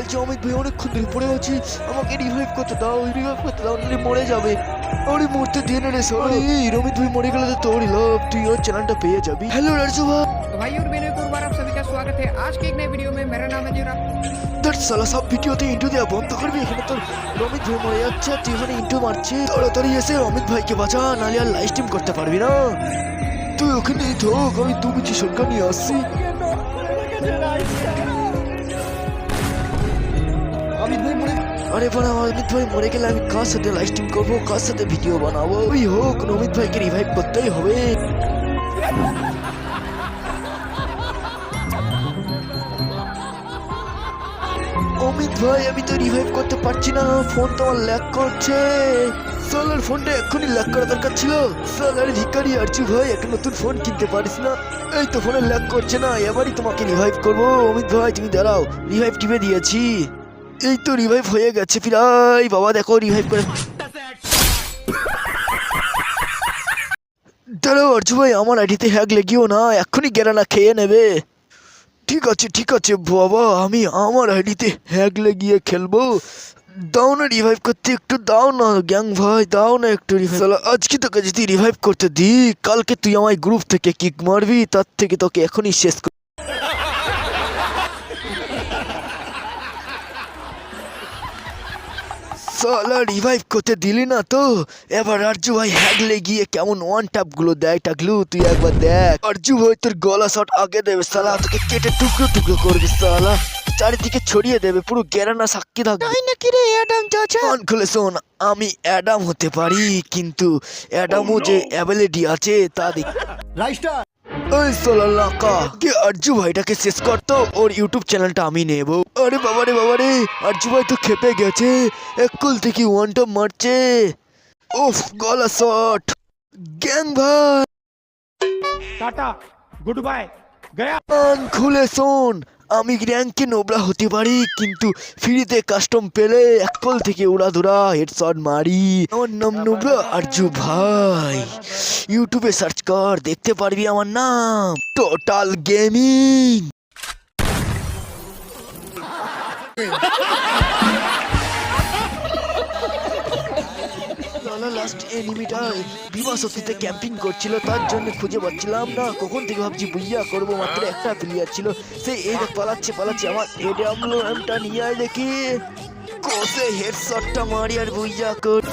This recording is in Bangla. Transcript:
আছে অমিত ভাই অনেকক্ষণ ধরে পড়ে আছি আমাকে রিভাইভ করতে দাও রিভাইভ করতে দাও নাহলে মরে যাবে আরে মরতে দিয়ে না রে সরি রমিত ভাই মরে গেলে তো তোরই লাভ তুই ওর চ্যানেলটা পেয়ে যাবি হ্যালো রাজু ভাই तो भाई और बहनों एक और बार आप सभी का स्वागत है आज के एक नए वीडियो में मेरा नाम है जी और आप দেখ সালা সব ভিডিওতে ইন্টু দেওয়া বন্ধ করবি এখানে তোর রমিত ভাই মরে যাচ্ছে তুই এখানে ইন্টু মারছিস তাড়াতাড়ি এসে রমিত ভাইকে বাঁচা নাহলে আর লাইভ স্ট্রিম করতে পারবি না তুই ওখানেই থাক আমি দু বিচি সরকার নিয়ে আসছি অমিত ভাই, আমি তো রিভাইভ করতে পারছি না। ফোন তো আমার ল্যাক করছে। সালার ফোনটা এক্ষুনি ল্যাক করা দরকার ছিল। সালার ভিকারি আরচু ভাই, একটা নতুন ফোন কিনতে পারিস না। এই তো ফোনে ল্যাক করছে না, এবারই তোমাকে রিভাইভ করব। অমিত ভাই, তুমি দাঁড়াও রিভাইভ টিপে দিয়েছি। এই তো রিভাইভ হয়ে গেছে প্রায় বাবা, দেখো রিভাইভ করে দাঁড়াও, অর্জু ভাই, আমার আইডিতে হ্যাক লেগিও না, এক্ষুনি গেরানা খেয়ে নেবে। ঠিক আছে ঠিক আছে, বাবা, আমি আমার আইডিতে হ্যাক লেগিয়ে খেলব। দাও না রিভাইভ করতে, একটু দাও না গ্যাং ভাই, দাও না একটু আজকে তোকে যদি রিভাইভ করতে দিই, কালকে তুই আমায় গ্রুপ থেকে কিক মারবি, তার থেকে তোকে এখনই শেষ সালা রিভাইভ করতে দিলি না তো? এবার আরজু ভাই হ্যাগলে গিয়ে কেমন ওয়ান ট্যাপগুলো দেয় টাকলু তুই একবার দেখ। আরজু ভাই তোর গলা শট আগে দেবে সালা তোকে কেটে টুকরো টুকরো করবি সালা চারিদিকে ছড়িয়ে দেবে পুরো গেরানা সাক্ষী থাকবে। তাই নাকি রে অ্যাডাম চাচা? কান খুলে শোন আমি অ্যাডাম হতে পারি কিন্তু অ্যাডামও যে অ্যাবিলিটি আছে তা দেখ। রাইস্টার ওই সোলালাকা কি আরজু ভাইটাকে শেষ করতো? ওর ইউটিউব চ্যানেলটা আমি নেব। আরে বাবা রে বাবা রে আরজু ভাই তো খেপে গেছে। একুল থেকে ওয়ান টপ মারছে। ওফ গলা শট। গ্যাং ভাই। টাটা গুড বাই গয়া। খুলে শোন। আমি র্যাঙ্কে নোবরা হতে পারি, কিন্তু ফ্রিতে কাস্টম পেলে এক কল থেকে উড়াধুরা হেডশট মারি। আমার নাম নোবরা আরজু ভাই। ইউটিউবে সার্চ কর, দেখতে পারবি আমার নাম। টোটাল গেমিং লাস্ট এনিমিটা বিমাশক্তিতে ক্যাম্পিং করছিল, তার জন্য খুঁজে পাচ্ছিলাম না। কখন থেকে ভাবছি বুইয়া করব, মাত্র একটা প্লেয়ার ছিল। সে এই পালাচ্ছে পালাচ্ছে, আমার এডামলো এমটা নিয়ে আয় দেখি। কষে হেডশটটা মারি আর বুইয়া কর